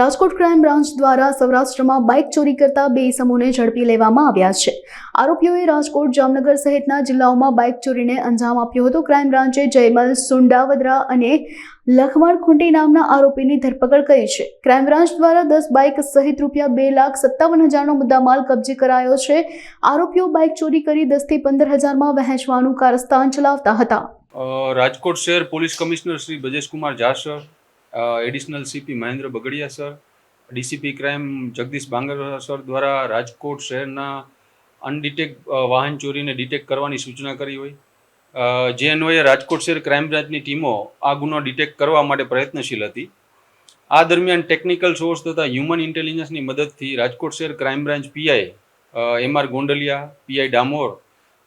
Rajkot crime branch દ્વારા સૌરાષ્ટ્રમાં bike ચોરી કરતા બે ઇસમોને ઝડપી લેવામાં આવ્યા છે. આરોપીઓએ રાજકોટ, જામનગર સહિતના જિલ્લાઓમાં બાઇક ચોરીને અંજામ આપ્યો હતો. ક્રાઇમ બ્રાન્ચે જયમલ, સુંડાવદરા અને લખમણ ખુંટી નામના આરોપીની ધરપકડ કરી છે. ક્રાઇમ બ્રાન્ચ દ્વારા દસ બાઇક સહિત રૂપિયા બે લાખ સત્તાવન હજારનો મુદ્દામાલ કબજે કરાયો છે. આરોપીઓ બાઇક ચોરી કરી દસથી પંદર હજારમાં વહેંચવાનું કારસ્તાન ચલાવતા હતા. રાજકોટ શહેર police commissioner Shri Brajeshkumar Jha sir. Additional CP Mahendra Bagadiya sir DCP crime Jagdish Bangar sir દ્વારા રાજકોટ શહેરના અનડિટેક વાહન ચોરીને ડિટેક્ટ કરવાની સૂચના કરી હોય. જે અન્વયે રાજકોટ શહેર ક્રાઇમ બ્રાન્ચની ટીમો આ ગુનો ડિટેક્ટ કરવા માટે પ્રયત્નશીલ હતી. આ દરમિયાન ટેકનિકલ સોર્સ તથા હ્યુમન ઇન્ટેલિજન્સની મદદથી રાજકોટ શહેર crime branch PI M R Gondaliya PI Damor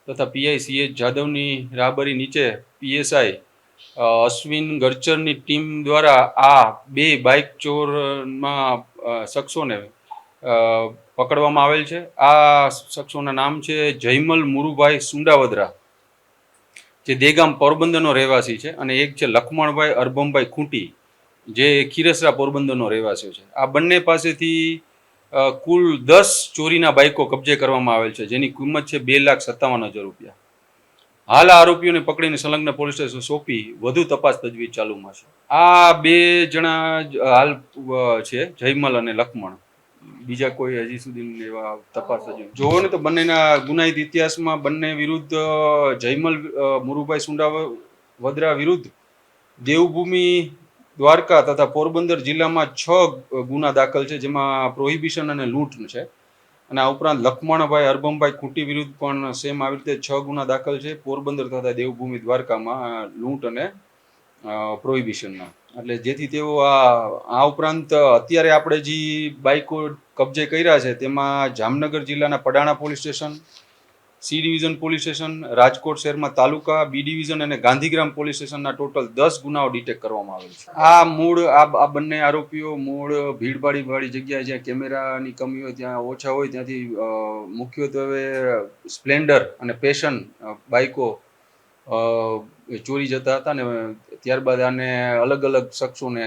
તથા પીઆઈ સી એચ જાદવની રાહબરી નીચે પીએસઆઈ અશ્વિન ગર્ચરની ટીમ દ્વારા આ બે બાઇક ચોરમાં શખ્સોને પકડવામાં આવેલ છે. આ શખ્સોના નામ છે જયમલ મુરુભાઈ સુંડાવદરા, જે દેગામ પોરબંદરનો રહેવાસી છે અને એક છે લખમણભાઈ અરબમભાઈ ખૂંટી, જે ખીરસરા પોરબંદરનો રહેવાસી છે. આ બંને પાસેથી કુલ દસ ચોરીના બાઇકો કબજે કરવામાં આવેલ છે, જેની કિંમત છે બે લાખ સત્તાવન હજાર રૂપિયા. હાલ આરોપીઓને પકડીને સંલગ્ન પોલીસ સ્ટેશન સોંપી વધુ તપાસ તજવીજ ચાલુમાં છે. આ બે જણા હાલ છે, જયમલ અને લખમણ. બીજા કોઈ હજી સુધી એવા તપાસ હજુ ને તો બંનેના ગુનાહિત ઇતિહાસમાં બંને વિરુદ્ધ જયમલ મુરુભાઈ સુંડા વદરા વિરુદ્ધ દેવભૂમિ દ્વારકા તથા પોરબંદર જિલ્લામાં છ ગુના દાખલ છે, જેમાં પ્રોહિબિશન અને લૂંટ છે. અને આ ઉપરાંત લખમણભાઈ અરબમભાઈ ખૂંટી વિરુદ્ધ પણ સેમ આવી રીતે છ ગુના દાખલ છે. પોરબંદર તથા દેવભૂમિ દ્વારકામાં લૂંટ અને પ્રોહિબિશનના એટલે જેથી તેઓ આ આ ઉપરાંત અત્યારે આપણે જે બાઇકો કબજે કર્યા છે, તેમાં જામનગર જિલ્લાના Padana police station C division police station, Rajkot શહેરમાં તાલુકા, બી ડિવિઝન અને ગાંધીગ્રામ પોલીસ સ્ટેશનના ટોટલ દસ ગુનાઓ ડિટેક્ટ કરવામાં આવેલ છે. આ મૂળ, આ બંને આરોપીઓ મૂળ, ભીડભાડી વાળી જગ્યાએ જ્યાં કેમેરાની કમી હોય, ત્યાં ઓછા હોય, ત્યાંથી મુખ્યત્વે સ્પ્લેન્ડર અને પેશન બાઇકો ચોરી જતા હતા ને ત્યારબાદ આને અલગ અલગ શખ્સોને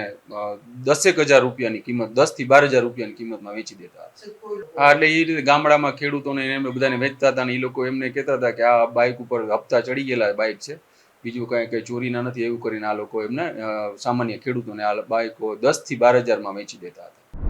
દસેક હજાર રૂપિયાની કિંમત, દસથી બાર હજાર રૂપિયાની કિંમતમાં વેચી દેતા હતા. એટલે એ રીતે ગામડામાં ખેડૂતોને એમને બધાને વેચતા હતા ને એ લોકો એમને કહેતા હતા કે આ બાઇક ઉપર હપ્તા ચડી ગયેલા બાઇક છે. બીજું કાંઈ કંઈ ચોરીના નથી, એવું કરીને આ લોકો એમને સામાન્ય ખેડૂતોને આ બાઇકો દસથી બાર હજારમાં વેચી દેતા હતા.